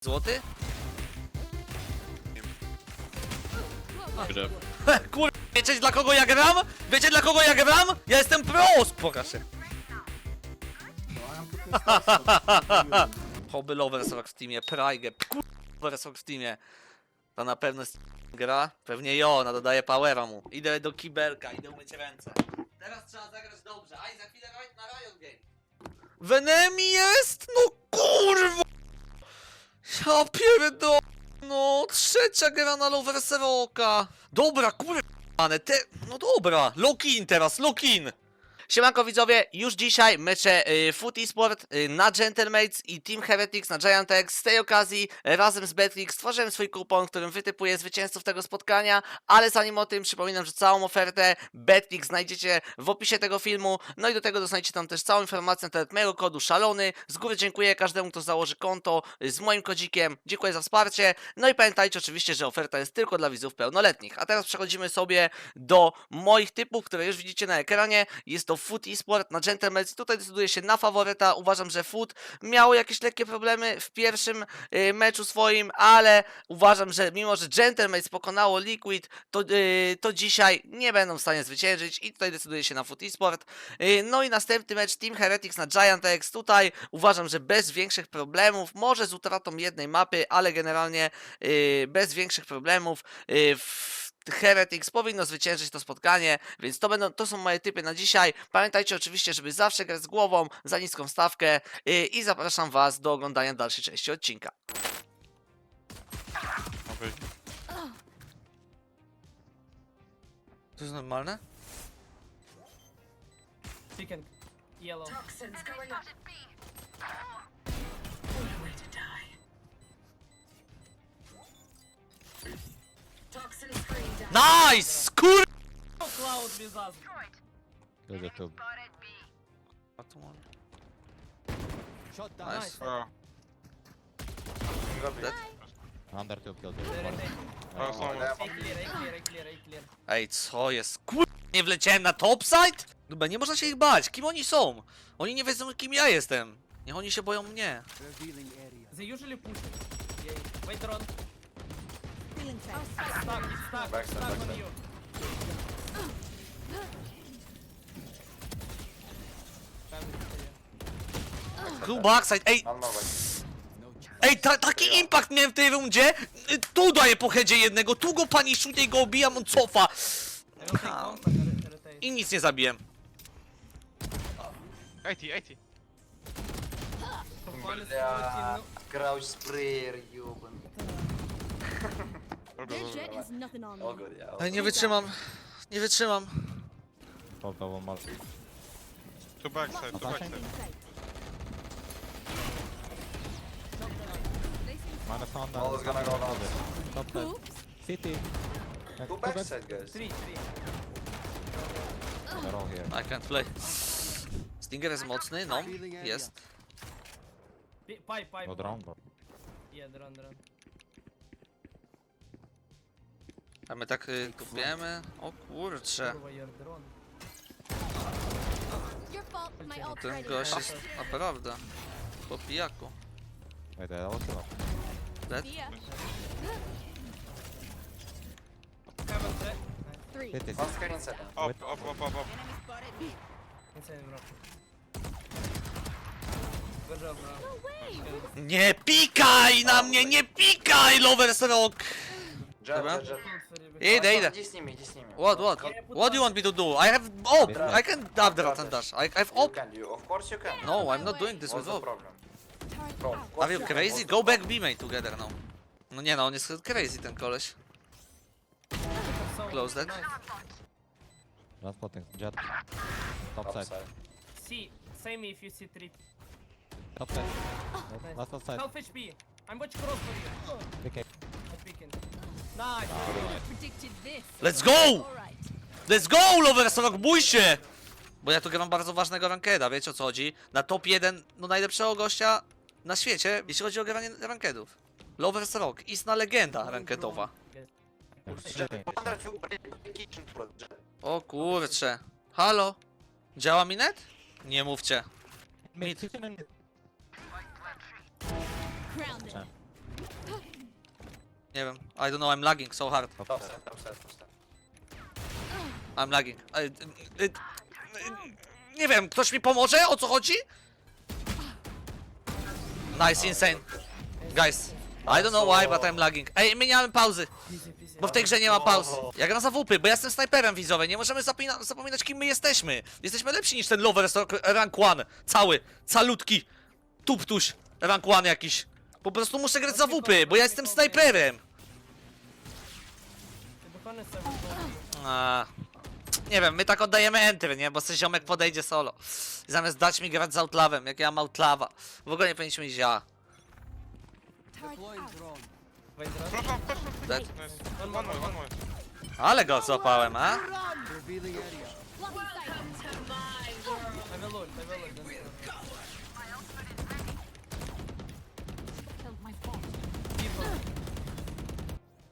złoty? Kur... Wiecie dla kogo ja gram? Wiecie dla kogo ja gram? Ja jestem pro! Pokaż się. Hobby Lovers Rock w teamie, Pride, kur... Lovers Rock w teamie. To na pewno jest gra? Pewnie jo, ona dodaje powera mu. Idę do kibelka, idę umyć ręce. Teraz trzeba zagrać dobrze, a i za chwilę right na Riot Game. Venemi jest? No kurwa! Ja pierdolę, no trzecia gra na Lovers Rocka. Dobra, kurwa, te... no dobra, lock in teraz, lock in. Siemanko widzowie, już dzisiaj mecze y, Foot Esport y, na Gentlemates i Team Heretics na Giant X. Z tej okazji y, razem z Betrix stworzyłem swój kupon, którym wytypuję zwycięzców tego spotkania, ale zanim o tym przypominam, że całą ofertę Betrix znajdziecie w opisie tego filmu, no i do tego dostaniecie tam też całą informację na temat mojego kodu szalony. Z góry dziękuję każdemu, kto założy konto y, z moim kodzikiem, dziękuję za wsparcie. No i pamiętajcie oczywiście, że oferta jest tylko dla widzów pełnoletnich. A teraz przechodzimy sobie do moich typów, które już widzicie na ekranie. Jest to Foot eSport na Gentleman's. Tutaj decyduję się na faworyta. Uważam, że Foot miało jakieś lekkie problemy w pierwszym y, meczu swoim, ale uważam, że mimo, że Gentleman's pokonało Liquid, to, y, to dzisiaj nie będą w stanie zwyciężyć i tutaj decyduję się na Foot eSport. Y, no i następny mecz Team Heretics na Giant X. Tutaj uważam, że bez większych problemów, może z utratą jednej mapy, ale generalnie y, bez większych problemów. y, w Heretics powinno zwyciężyć to spotkanie, więc to, będą, to są moje typy na dzisiaj. Pamiętajcie oczywiście, żeby zawsze grać z głową, za niską stawkę y, i zapraszam Was do oglądania dalszej części odcinka. Okej. To jest normalne? Chicken. Yellow. Toxins going up. Nice! Kur... Cloud mnie zabił. Kogo to? Nice. Nice. O, Dead. Under two kill. Ej. Ej, co jest? Kur... Nie wleciałem na topside? No Dobra, nie można się ich bać. Kim oni są? Oni nie wiedzą, kim ja jestem. Niech oni się boją mnie. They usually push Wait, Ron. drone. Stuck, it's stuck, it's stuck on you. Time is clear. Two backside, ej! Ej, ta, taki impact miałem w tej rundzie! Y, Tu daję po headzie jednego, tu go paniszuję i go obijam, on cofa! I will take bomb and re- rotate. I nic nie zabiłem. 80, 80. Фан из Бля, ну, крауч спреер, ёбаный. Their robię. jet has nothing on All me. good, yeah. Ej, nie wytrzymam. Nie wytrzymam. Of one more. Tu backside, tu backside. Under. All is gonna go down. Top. Oops. City. Back. guys. Three, three. They're all here. I can't play. Stinger jest mocny, no. Jest. Pi- Pipe, pipe. No drone, bro. Yeah, drone, drone. A my tak y, kupiemy. O kurcze. Your fault. My No ten ready. gość jest naprawdę po pijaku. Wait, I also. Dead? See ya. Three. Inside. No way. Nie pikaj na mnie, nie pikaj, Lovers Rock! Dobra. Idę, idę. Idź z. What, what? What do you want me to do? I have op! I can have the Rattan Dash. I have op! can, you, of course you can. No, I'm not doing this with op. Are you crazy? Go back B-mate together now. No nie no, on jest crazy ten koleś. Close that. Jet spotting, jet. Top side, See, say me if you see three. top side. Last, side, Half HP. I'm watching cross for you. PK. Nice. Predicted this. Let's go! Alright. Let's go, Lovers Rock, bój się! Bo ja tu gram bardzo ważnego rankeda, wiecie o co chodzi? Na top 1, no najlepszego gościa na świecie, jeśli chodzi o granie rankedów. Lovers Rock, istna legenda rankedowa. O kurcze. Halo? Działa mi net? Nie mówcie. Mid. Nie wiem. I don't know, I'm lagging so hard. Top set. top set, top set. I'm lagging. I, y, y, nie wiem, ktoś mi pomoże? O co chodzi? Nice, insane. Guys, I don't know why, but I'm lagging. Ej, my nie mamy pauzy, bo w tej grze nie ma pauz. Ja gram za WP, bo ja jestem snajperem widzowy, nie możemy zapina- zapominać kim my jesteśmy. Jesteśmy lepsi niż ten lover z rank 1. Cały, calutki. Tuptuś, rank 1 jakiś. Po prostu muszę grać za WP, bo ja jestem snajperem. A, nie wiem, my tak oddajemy enter, nie? Bo se ziomek podejdzie solo. Zamiast dać mi grać z outlawem, jak ja mam outlawa. W ogóle nie powinniśmy iść ja. That- Nice. One more, one more. Ale go złapałem, a? Worry.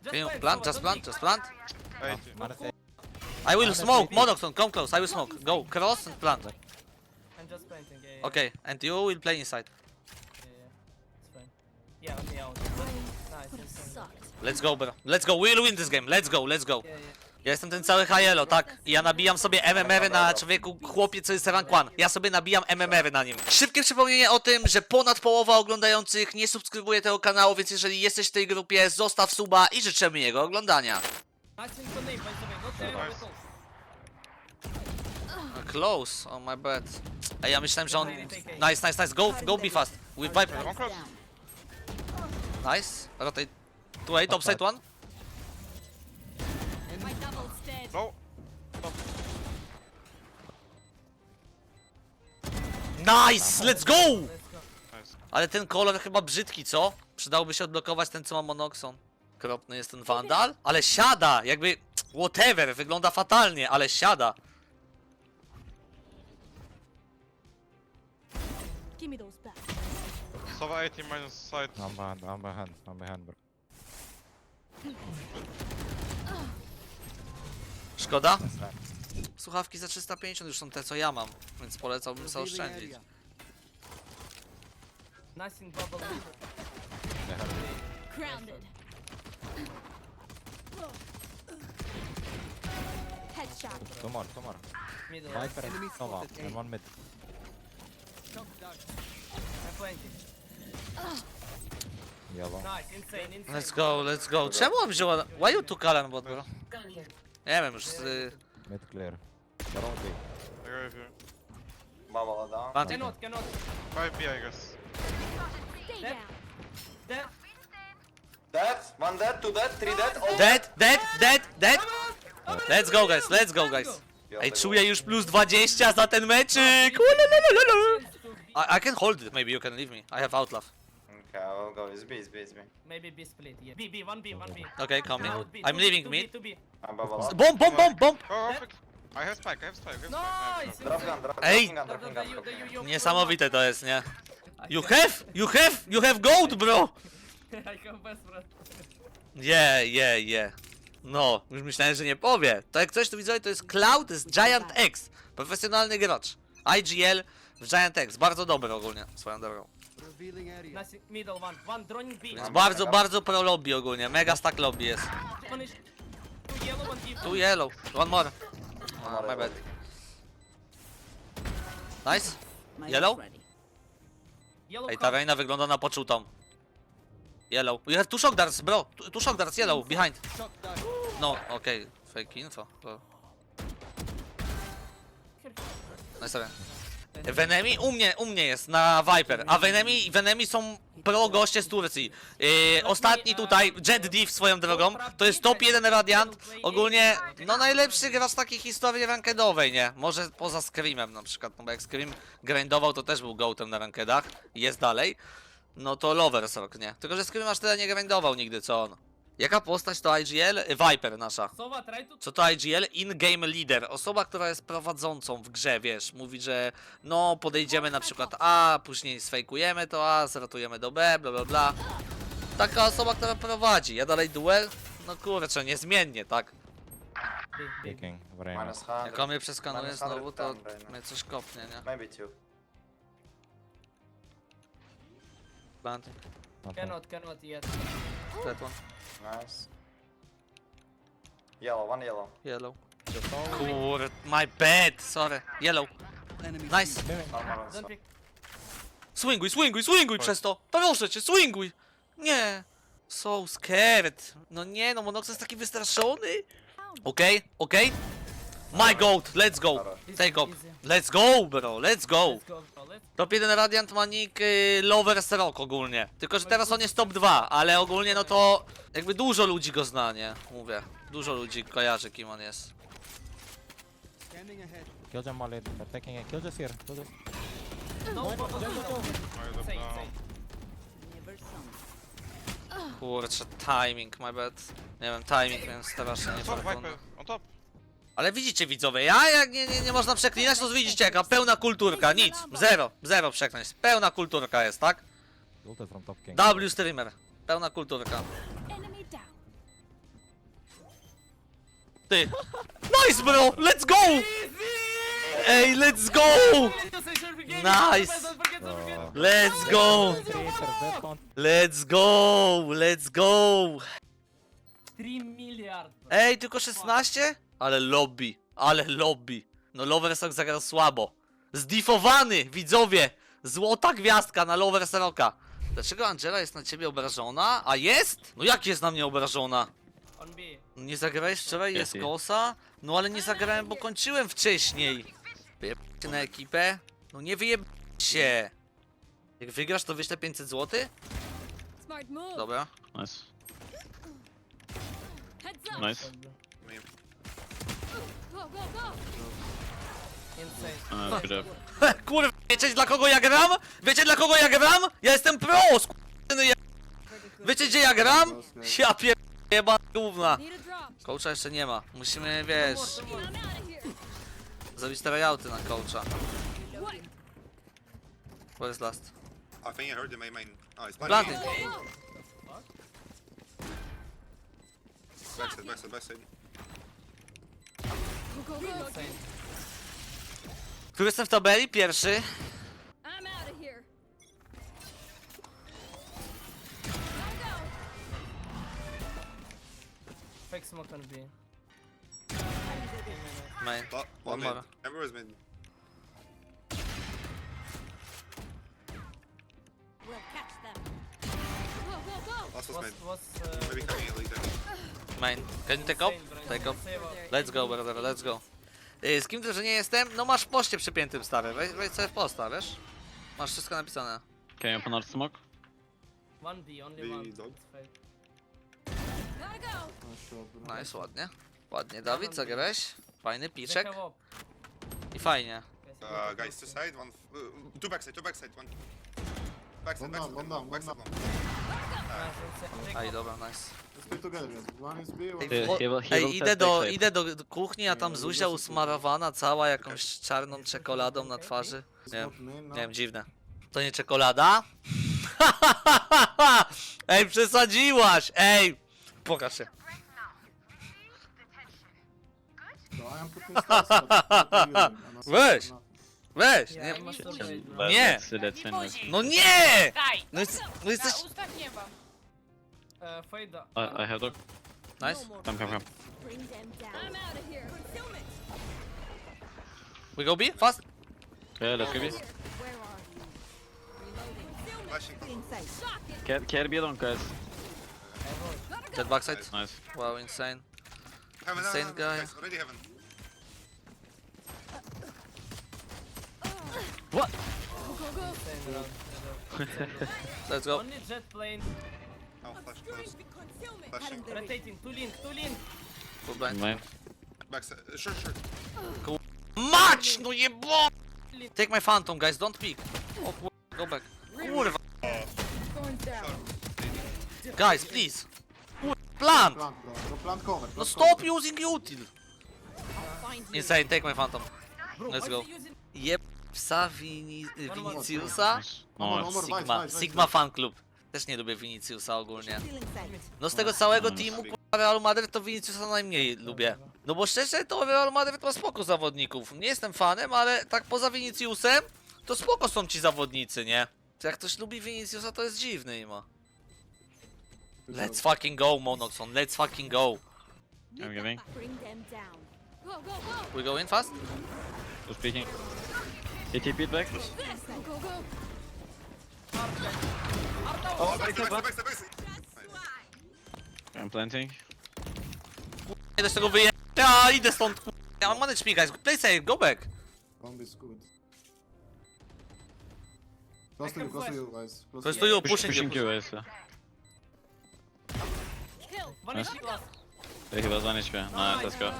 Can you wait, plant? Just plant? Just plant? 80. Minus eight. I will smoke, Monoxon, come close, I will smoke. Go, cross and plant. I'm just planting, yeah, yeah. Okay, and you will play inside. Yeah, yeah. It's fine. Yeah, okay, out. Nice. Let's go, bro. Let's go, we'll win this game. Let's go, let's go. Yeah, yeah. Ja jestem ten cały hajelo, tak. I ja nabijam sobie MMR na człowieku chłopie, co jest rank 1. Ja sobie nabijam MMR na nim. Szybkie przypomnienie o tym, że ponad połowa oglądających nie subskrybuje tego kanału, więc jeżeli jesteś w tej grupie, zostaw suba i życzymy jego oglądania. Close, oh my bad. Ej, ja myślałem, że on... Nice, nice, nice, go, go be fast. With Viper. One. Nice. Rotate. Two eight, top side one. Nice, let's go! Nice. Ale ten kolor chyba brzydki, co? Przydałoby się odblokować ten, co ma monoxon. Kropny jest ten Vandal, ale siada, jakby... Whatever, wygląda fatalnie, ale siada. Give me those back. Sova 80 minus side. I'm behind, I'm behind, I'm behind, bro. Szkoda? Słuchawki za 350 już są te, co ja mam, więc polecałbym sobie oszczędzić. Nice in bubble. Grounded. Headshot. Middle. Viper and Sova, and one mid. I'm planting. Yellow. Nice, insane, insane. Let's go, let's go. Czemu on wziął... Why you took Alan bot, bro? Nie wiem, już z... Mid clear. Yellow B. I go with you. Bubble down. Planting. Cannot, cannot. 5B, I guess. Stay Dead. down. Dead. Dead, one dead, two dead, three dead. all Dead, dead, dead, dead! Let's go, guys, let's go, guys. dead. Ej, czuję już plus 20 za ten meczyk! Ululululu. I, I can hold it, maybe you can leave me. I have outlaw. Okay, I will go. It's B, it's B, it's B. Maybe B split, yeah. B, B, one B, one B. Okay, coming. Now B, I'm two leaving B, mid. two B, two B. I'm bubble up. Bomb, bomb, bomb, bomb! Oh, oh, fuck. I have spike, I have spike, I have Nice! spike. Drop gun, drop Ej! gun, gun, gun. Niesamowite to jest, nie? You have, you have, you have gold, bro! I have best friend. Yeah, yeah, yeah. No, już myślałem, że nie powie. To jak coś tu widzę, to jest Cloud z Giant X. Profesjonalny gracz. IGL w Giant X. Bardzo dobry ogólnie, swoją drogą. Nice, middle one. One droning B. Jest bardzo, bardzo pro lobby ogólnie. Mega stack lobby jest. One is two yellow, one deep. Tu yellow. One more. Ah, my bad. Nice. Yellow? Yellow Ej, ta. Reina wygląda na poczutą. Yellow. You have two shock darts, bro. Two, two shock darts, yellow, behind. No, okay. Fake info. Go. No sobie. Venemi u mnie, u mnie jest na Viper, a Venemi, Venemi są pro goście z Turcji. Yy, ostatni tutaj, Jet Div swoją drogą, to jest top 1 Radiant. Ogólnie, no najlepszy gracz takiej historii rankedowej, nie? Może poza Screamem na przykład, no bo jak Scream grindował, to też był goatem na rankedach jest dalej. No to Lovers Rock, nie? Tylko, że Scream aż tyle nie grindował nigdy, co on. Jaka postać to IGL? Viper nasza. To... Co to IGL? In-game leader. Osoba, która jest prowadzącą w grze, wiesz, mówi, że no podejdziemy na przykład A, później sfejkujemy to A, zrotujemy do B, bla bla bla. Taka osoba, która prowadzi. Ja dalej duel? No kurczę, niezmiennie, tak? B, B, B. Peeking. Varena. Minus 100. Jak on mnie przeskanuje Minus znowu, to 110 right now. mnie coś kopnie, nie? Maybe two. Not Cannot, cannot yet. That one. Nice. Yellow, one yellow. Yellow. Kur... My bad, sorry. Yellow. Nice. One Don't also. pick. Swinguj, swinguj, swinguj przez to! Proszę cię, swinguj! Nie! So scared. No nie, no Monox jest taki wystraszony. Okej, okej. My goat, let's go. Take up. Let's go, bro, let's go. Top 1 Radiant ma nick y, Lover Rock ogólnie. Tylko, że teraz on jest top 2, ale ogólnie no to jakby dużo ludzi go zna, nie? Mówię. Dużo ludzi kojarzy kim on jest. Killjoy Molly. They're taking it. Killjoy's here. Killjoy. No, no, no, no, no. Kurczę, timing, my bad. Nie wiem, timing miałem strasznie niefortunny. Ale widzicie widzowie, ja jak nie, nie, nie można przeklinać, to widzicie jaka pełna kulturka, nic, zero, zero przekleństw, pełna kulturka jest, tak? Ulted from top king. W streamer, pełna kulturka. Ty. Nice bro, let's go! Ej, let's go! Nice. Let's go! Let's go! Let's go! 3 miliard. Ej, tylko 16? Ale lobby, ale lobby. No Loversock zagrał słabo. Zdifowany, widzowie! Złota gwiazdka na Loversocka. Dlaczego Angela jest na ciebie obrażona? A jest? No jak jest na mnie obrażona? On B. Nie zagrałeś wczoraj, jest kosa? No ale nie zagrałem, bo kończyłem wcześniej. Wyjebcie na ekipę? No nie wyjeb się. Jak wygrasz, to wyślę 500 zł? Smart move. Dobra. Nice. Heads up. Nice. Go, go, go. Insane. Kurwa, wiecie dla kogo ja gram? Wiecie dla kogo ja gram? Ja jestem pro, skurwysyny ja... Wiecie gdzie ja gram? Ja pier... jeba gówna. Need a drop. Coacha jeszcze nie ma. Musimy, wiesz, I'm out of here. zrobić tryouty na coacha. What? Where is last? I think I heard the main main. Oh, it's Planting. Go, go. Backside, backside, backside. Który jestem w tabeli? Pierwszy. I'm out of here. Fake smoke on B. Main. One, One mid. more. Everyone's mid. We'll catch them. Go, go, go. Last was mid. was, uh, Maybe coming in later. Main. Can you take up? Take up. Let's go, brother, let's go. Y, Z kim też nie jestem? No masz w poście przypiętym stary. Weź, weź sobie w posta, wiesz? Masz wszystko napisane. Can you open our smoke? One B, only one. dog. It's fake. Gotta go. Nice, ładnie. Ładnie, Dawid, zagrałeś. Fajny piczek. They have up. I fajnie. Guys, Uh, guys, two side, one. F- uh, two backside, two backside, one. Backside, backside, one down, backside, one. Nice, Aj, dobra, nice. Ej, idę do, idę do, kuchni, a tam Zuzia usmarowana cała jakąś czarną czekoladą na twarzy. Nie wiem, nie wiem, dziwne. To nie czekolada? Ej, przesadziłaś! Ej! Pokaż się. Yeah, I. But Nie. That's, that's anyway. no nie! Daj! No, jest, no jesteś... Uh, fade up. I, I have dog. Nice. Come, come, come. Bring them down. Out of here. We go B? Fast? Okay, let's go. B. Where are you? Reloading. Flashing. Shock it. Care, care be alone, guys. Gotta go. Dead backside. Nice. Wow, insane. Heaven, Insane heaven, guy. Guys, already heaven. Go, go, go. Insane, bro. Insane, bro. Let's go. Only jet plane. Oh, flash, close. Flashing. Rotating. Two link, two link. Full blind. Main. Backside. Uh, short, short. Mać! No jebo! Take my phantom, guys, don't peek. O kur... Go back. Kurwa. Guys, please. Kur... Plant! No stop using util. Insane, take my phantom. Let's go. Jeb psa Vini... Viniciusa? Nice. Sigma, Sigma Fan Club. Też nie lubię Viniciusa ogólnie. No z tego całego teamu kurwa, Real Madrid to Viniciusa najmniej lubię. No bo szczerze to Real Madrid ma spoko zawodników. Nie jestem fanem, ale tak poza Viniciusem to spoko są ci zawodnicy, nie? Jak ktoś lubi Viniciusa to jest dziwny imo. Let's fucking go, Monoxon. Let's fucking go. I'm giving. We go in fast? Who's speaking? He TP'd back. Oh, Backside, backside, backside, backside. I'm planting. Nie da się tego wyje... Ja idę stąd, ku- Ja mam manage me, guys. Play safe, go back. Bomb is good. Close to you, close to you, guys. Close to you, Push, pushing pushing you. you guys. Yeah. Kill. One HP last. He was on HP. Nice, let's go.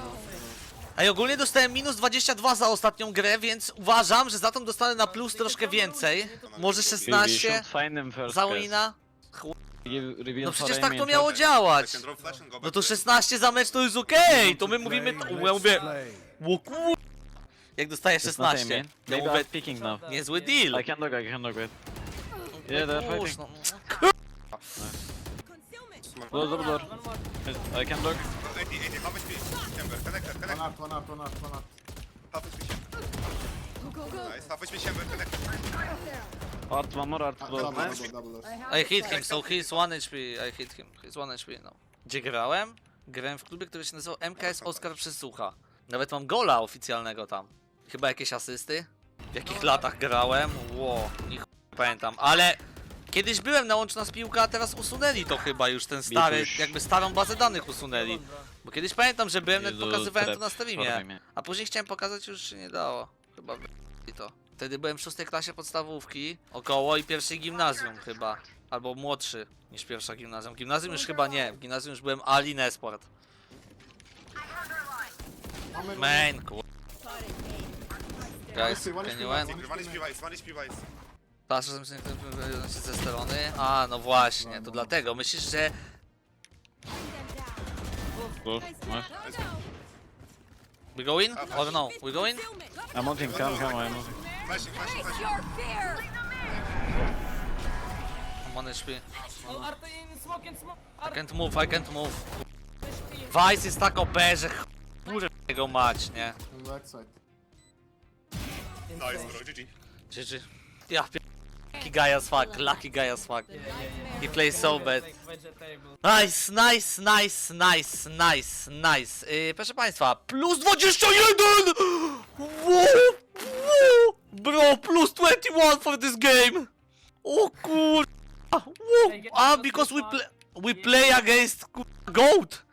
Ej, ogólnie dostałem minus 22 za ostatnią grę, więc uważam, że za tą dostanę na plus troszkę więcej. Może We, we 16 should find them first. za wina. No przecież tak to miało działać. No to to 16 za mecz to jest okej, to my mówimy... To, ja mówię... Ło. Jak dostaję It's not aim 16, main. ja Maybe mówię... I'm peeking now. Niezły deal. I can dog, I can dog it. Yeah, they're Kurz, fighting. no. Smart. Close double door. One. I can dog. 80, 80, half HP. Chamber, connector, connector. up, one up, one up, one up. Half HP chamber. Go, go, go. Nice, half HP chamber, connector. Art, one more art close. I hit him, so he's 1 HP. I hit him. He's 1 HP now. Gdzie grałem? Grałem w klubie, który się nazywał MKS Oskar Przysłucha. Nawet mam gola oficjalnego tam. Chyba jakieś asysty? W jakich latach grałem? Ło, nie ch- pamiętam, ale... Kiedyś byłem na łączna z piłka, a teraz usunęli to chyba już ten stary, jakby starą bazę danych usunęli. Bo kiedyś pamiętam, że byłem, nawet Jezu, pokazywałem to na streamie. A później chciałem pokazać, już się nie dało. Chyba i to. Wtedy byłem w szóstej klasie podstawówki, około i pierwszej gimnazjum chyba. Albo młodszy niż pierwsza gimnazjum. Gimnazjum już chyba nie, w gimnazjum już byłem Ali Nesport. Main, kur... Guys, can you win? One HP wise, one HP wise. Patrzę, że się ze strony. A, no właśnie, to dlatego. Myślisz, że... Nice. We go in? Or no? We go in? I'm on him, come, come, I'm on him. Flashing, flashing, flashing. Your fear. I'm on HP. Oh. I can't move, I can't move. Vice jest tak OP, że ch... go mać, nie? Nice, bro, GG. GG. Ja pier... Guy as fuck, lucky guy as fuck. He plays so bad. Nice, nice, nice, nice, nice, nice. Yy, proszę państwa, plus 21! Wow, wow. Bro, plus 21 for this game! O kur... Ah, because we play... We play against GOAT!